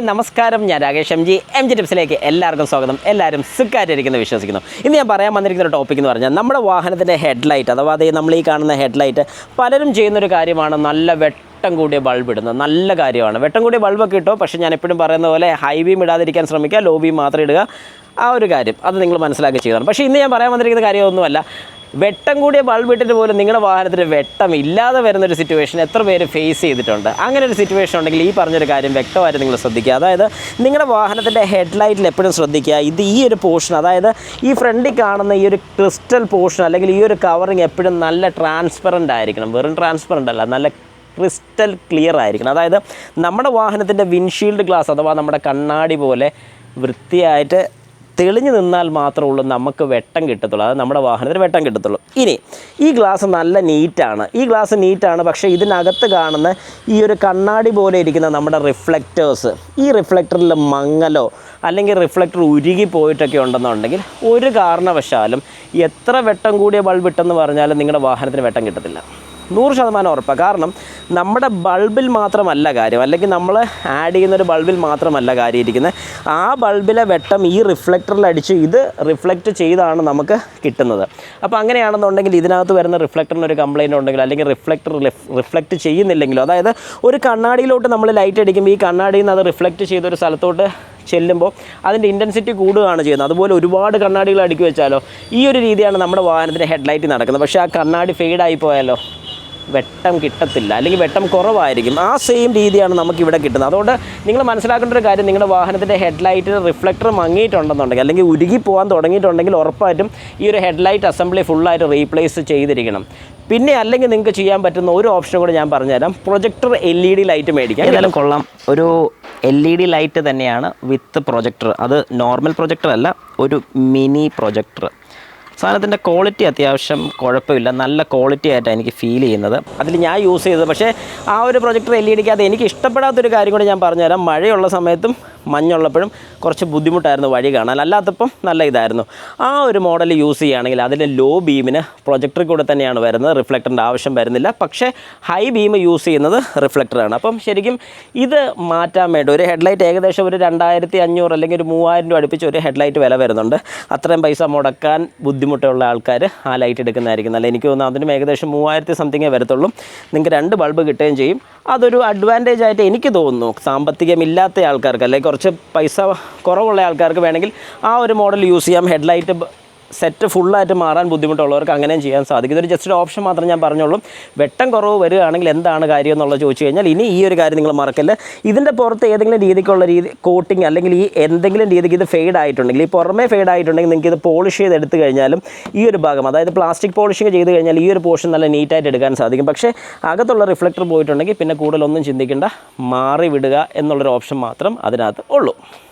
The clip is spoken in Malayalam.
നമസ്കാരം ഞാൻ Rakesh M G. M G ടിപ്സിലേക്ക് എല്ലാവർക്കും സ്വാഗതം. എല്ലാവരും സുഖമായിട്ടിരിക്കുന്നു വിശ്വസിക്കുന്നു. ഇന്ന് ഞാൻ പറയാൻ വന്നിരിക്കുന്ന ടോപ്പിക് എന്ന് പറഞ്ഞാൽ നമ്മുടെ വാഹനത്തിന്റെ ഹെഡ്ലൈറ്റ് അഥവാ അതേ നമ്മൾ ഈ കാണുന്ന ഹെഡ്ലൈറ്റ് പലരും ചെയ്യുന്നൊരു കാര്യമാണ് നല്ല വെട്ടം കൂടിയ ബൾബ് ഇടുന്നത്. നല്ല കാര്യമാണ്. വെട്ടം കൂടിയ ബൾബൊക്കെ ഇട്ടോ? പക്ഷേ ഞാൻ എപ്പോഴും പറയുന്ന പോലെ ഹൈ ബീം ഇടാതിരിക്കാൻ ശ്രമിക്കുക ലോ ബീം മാത്രം ഇടുക. ആ ഒരു കാര്യം. അത് നിങ്ങൾ മനസ്സിലാക്കി ചെയ്തതാണ് പക്ഷേ ഇന്ന് ഞാൻ പറയാൻ വന്നിരിക്കുന്ന കാര്യമൊന്നുമല്ല. വെട്ടം കൂടിയ ബൾബ് ഇട്ടിട്ട് പോലും നിങ്ങളുടെ വാഹനത്തിന് വെട്ടം ഇല്ലാതെ വരുന്ന ഒരു സിറ്റുവേഷൻ എത്ര പേര് ഫേസ് ചെയ്തിട്ടുണ്ട്? അങ്ങനെ ഒരു സിറ്റുവേഷൻ ഉണ്ടെങ്കിൽ ഈ പറഞ്ഞൊരു കാര്യം വ്യക്തമായിട്ട് നിങ്ങൾ ശ്രദ്ധിക്കുക. അതായത് നിങ്ങളുടെ വാഹനത്തിന്റെ ഹെഡ്ലൈറ്റിൽ എപ്പോഴും ശ്രദ്ധിക്കുക. ഇത് ഈ ഒരു പോർഷൻ അതായത് ഈ ഫ്രണ്ടിൽ കാണുന്ന ഈ ഒരു ക്രിസ്റ്റൽ പോർഷൻ അല്ലെങ്കിൽ ഈ ഒരു കവറിങ് എപ്പോഴും നല്ല ട്രാൻസ്പെറന്റ് ആയിരിക്കണം. വെറും ട്രാൻസ്പെറന്റ് അല്ല നല്ല ക്രിസ്റ്റൽ ക്ലിയർ ആയിരിക്കണം. അതായത് നമ്മുടെ വാഹനത്തിന്റെ വിൻഷീൽഡ് ഗ്ലാസ് അഥവാ നമ്മുടെ കണ്ണാടി പോലെ വൃത്തിയായിട്ട് തെളിഞ്ഞു നിന്നാൽ മാത്രമേ ഉള്ളൂ നമുക്ക് വെട്ടം കിട്ടത്തുള്ളൂ. അത് നമ്മുടെ വാഹനത്തിന് വെട്ടം കിട്ടത്തുള്ളൂ. ഇനി ഈ ഗ്ലാസ് നല്ല നീറ്റാണ് ഈ ഗ്ലാസ് നീറ്റാണ് പക്ഷേ ഇതിനകത്ത് കാണുന്ന ഈ ഒരു കണ്ണാടി പോലെ ഇരിക്കുന്ന നമ്മുടെ റിഫ്ലക്റ്റേഴ്സ് ഈ റിഫ്ലക്ടറിൽ മങ്ങലോ അല്ലെങ്കിൽ റിഫ്ലക്ടർ ഉരുകി പോയിട്ടൊക്കെ ഉണ്ടെന്നുണ്ടെങ്കിൽ ഒരു കാരണവശാലും എത്ര വെട്ടം കൂടിയ ബൾബ് ഇട്ടെന്ന് പറഞ്ഞാലും നിങ്ങളുടെ വാഹനത്തിന് വെട്ടം കിട്ടത്തില്ല. നൂറ് ശതമാനം ഉറപ്പാണ് കാരണം നമ്മുടെ ബൾബിൽ മാത്രമല്ല കാര്യം. അല്ലെങ്കിൽ നമ്മൾ ആഡ് ചെയ്യുന്ന ഒരു ബൾബിൽ മാത്രമല്ല കാര്യം ഇരിക്കുന്നത് ആ ബൾബിലെ വെട്ടം ഈ റിഫ്ലക്ടറിൽ അടിച്ച് ഇത് റിഫ്ലക്റ്റ് ചെയ്താണ് നമുക്ക് കിട്ടുന്നത്. അപ്പോൾ അങ്ങനെയാണെന്നുണ്ടെങ്കിൽ ഇതിനകത്ത് വരുന്ന റിഫ്ലക്ടറിന് ഒരു കംപ്ലയിന്റ് ഉണ്ടെങ്കിൽ അല്ലെങ്കിൽ റിഫ്ലക്ടർ റിഫ്ലക്റ്റ് ചെയ്യുന്നില്ലെങ്കിലോ അതായത് ഒരു കണ്ണാടിയിലോട്ട് നമ്മൾ ലൈറ്റ് അടിക്കുമ്പോൾ ഈ കണ്ണാടിയിൽ നിന്ന് അത് റിഫ്ലക്റ്റ് ചെയ്ത ഒരു സ്ഥലത്തോട്ട് ചെല്ലുമ്പോൾ അതിന്റെ ഇന്റൻസിറ്റി കൂടുകയാണ് ചെയ്യുന്നത്. അതുപോലെ ഒരുപാട് കണ്ണാടികൾ അടുക്കി വെച്ചാലോ ഈ ഒരു രീതിയാണ് നമ്മുടെ വാഹനത്തിന്റെ ഹെഡ്ലൈറ്റ് നടക്കുന്നത്. പക്ഷേ ആ കണ്ണാടി ഫെയ്ഡായി പോയാലോ വെട്ടം കിട്ടത്തില്ല. അല്ലെങ്കിൽ വെട്ടം കുറവായിരിക്കും. ആ സെയിം രീതിയാണ് നമുക്ക് ഇവിടെ കിട്ടുന്നത്. അതുകൊണ്ട് നിങ്ങൾ മനസ്സിലാക്കേണ്ട ഒരു കാര്യം നിങ്ങളുടെ വാഹനത്തിന്റെ ഹെഡ്ലൈറ്റിൽ റിഫ്ലക്ടർ മങ്ങിയിട്ടുണ്ടെന്നുണ്ടെങ്കിൽ അല്ലെങ്കിൽ ഉരുകി പോകാൻ തുടങ്ങിയിട്ടുണ്ടെങ്കിൽ ഉറപ്പായിട്ടും ഈ ഒരു ഹെഡ്ലൈറ്റ് അസംബ്ലി ഫുള്ളായിട്ട് റീപ്ലേസ് ചെയ്തിരിക്കണം. പിന്നെ അല്ലെങ്കിൽ നിങ്ങൾക്ക് ചെയ്യാൻ പറ്റുന്ന ഒരു ഓപ്ഷൻ കൂടെ ഞാൻ പറഞ്ഞുതരാം. Projector L E D light മേടിക്കാം. ഏതായാലും കൊള്ളാം. ഒരു എൽ ഇ ഡി ലൈറ്റ് തന്നെയാണ് വിത്ത് പ്രൊജക്ടർ അത് നോർമൽ പ്രൊജക്ടർ അല്ല ഒരു മിനി പ്രൊജക്ടർ സാധനത്തിന്റെ ക്വാളിറ്റി അത്യാവശ്യം കുഴപ്പമില്ല. നല്ല ക്വാളിറ്റി ആയിട്ടാണ് എനിക്ക് ഫീൽ ചെയ്യുന്നത്. അതിൽ ഞാൻ യൂസ് ചെയ്തത്. പക്ഷേ ആ ഒരു പ്രൊജക്ടർ എൽ ഇ ഡിക്ക് അത് എനിക്ക് ഇഷ്ടപ്പെടാത്തൊരു കാര്യം കൂടി ഞാൻ പറഞ്ഞുതരാം. മഴയുള്ള സമയത്തും മഞ്ഞുള്ളപ്പോഴും കുറച്ച് ബുദ്ധിമുട്ടായിരുന്നു വഴി കാണാൻ. അല്ലാത്തപ്പം നല്ല ഇതായിരുന്നു. ആ ഒരു മോഡൽ യൂസ് ചെയ്യുകയാണെങ്കിൽ അതിന്റെ ലോ ബീമിന് പ്രൊജക്ടർ കൂടെ തന്നെയാണ് വരുന്നത്. റിഫ്ലക്ടറിന്റെ ആവശ്യം വരുന്നില്ല. പക്ഷേ ഹൈ ബീം യൂസ് ചെയ്യുന്നത് റിഫ്ലക്ടറാണ് അപ്പം ശരിക്കും ഇത് മാറ്റാൻ വേണ്ടി ഒരു ഹെഡ്ലൈറ്റ് ഏകദേശം ഒരു രണ്ടായിരത്തി അഞ്ഞൂറ് അല്ലെങ്കിൽ ഒരു മൂവായിരം രൂപ അടുപ്പിച്ച് ഒരു ഹെഡ്ലൈറ്റ് വില വരുന്നുണ്ട്. അത്രയും പൈസ മുടക്കാൻ ബുദ്ധിമുട്ടുള്ള ആൾക്കാർ ആ ലൈറ്റ് എടുക്കുന്നതായിരിക്കും. നല്ല എനിക്ക് തോന്നുന്നു അതിനും ഏകദേശം മൂവായിരത്തി സംതിങ്ങേ വരത്തുള്ളൂ. നിങ്ങൾക്ക് രണ്ട് ബൾബ് കിട്ടുകയും ചെയ്യും. അതൊരു അഡ്വാന്റേജ് ആയിട്ട് എനിക്ക് തോന്നുന്നു സാമ്പത്തികമില്ലാത്ത ആൾക്കാർക്ക് അല്ലെങ്കിൽ കുറച്ച് പൈസ കുറവുള്ള ആൾക്കാർക്ക് വേണമെങ്കിൽ ആ ഒരു മോഡൽ യൂസ് ചെയ്യാം. ഹെഡ്ലൈറ്റ് സെറ്റ് ഫുള്ളായിട്ട് മാറാൻ ബുദ്ധിമുട്ടുള്ളവർക്ക് അങ്ങനെയും ചെയ്യാൻ സാധിക്കും. ഇതൊരു ജസ്റ്റ് ഒരു ഓപ്ഷൻ മാത്രം ഞാൻ പറഞ്ഞോളും വെട്ടം കുറവ് വരികയാണെങ്കിൽ എന്താണ് കാര്യം എന്നുള്ളത് ചോദിച്ചു കഴിഞ്ഞാൽ ഇനി ഈ ഒരു കാര്യം നിങ്ങൾ മറക്കല്ല. ഇതിന്റെ പുറത്ത് ഏതെങ്കിലും രീതിക്കുള്ള രീതി കോട്ടിങ് അല്ലെങ്കിൽ ഈ എന്തെങ്കിലും രീതിക്ക് ഇത് ഫെയ്ഡ് ആയിട്ടുണ്ടെങ്കിൽ ഈ പുറമേ ഫെയ്ഡ് ആയിട്ടുണ്ടെങ്കിൽ നിങ്ങൾക്ക് ഇത് പോളിഷ് ചെയ്ത് എടുത്തു കഴിഞ്ഞാലും ഈ ഒരു ഭാഗം അതായത് പ്ലാസ്റ്റിക് പോളിഷിങ് ചെയ്ത് കഴിഞ്ഞാൽ ഈ ഒരു പോർഷൻ നല്ല നീറ്റായിട്ട് എടുക്കാൻ സാധിക്കും. പക്ഷേ അകത്തുള്ള റിഫ്ലക്ടർ പോയിട്ടുണ്ടെങ്കിൽ പിന്നെ കൂടുതലൊന്നും ചിന്തിക്കേണ്ട മാറി വിടുക എന്നുള്ളൊരു ഓപ്ഷൻ മാത്രം അതിനകത്ത് ഉള്ളൂ.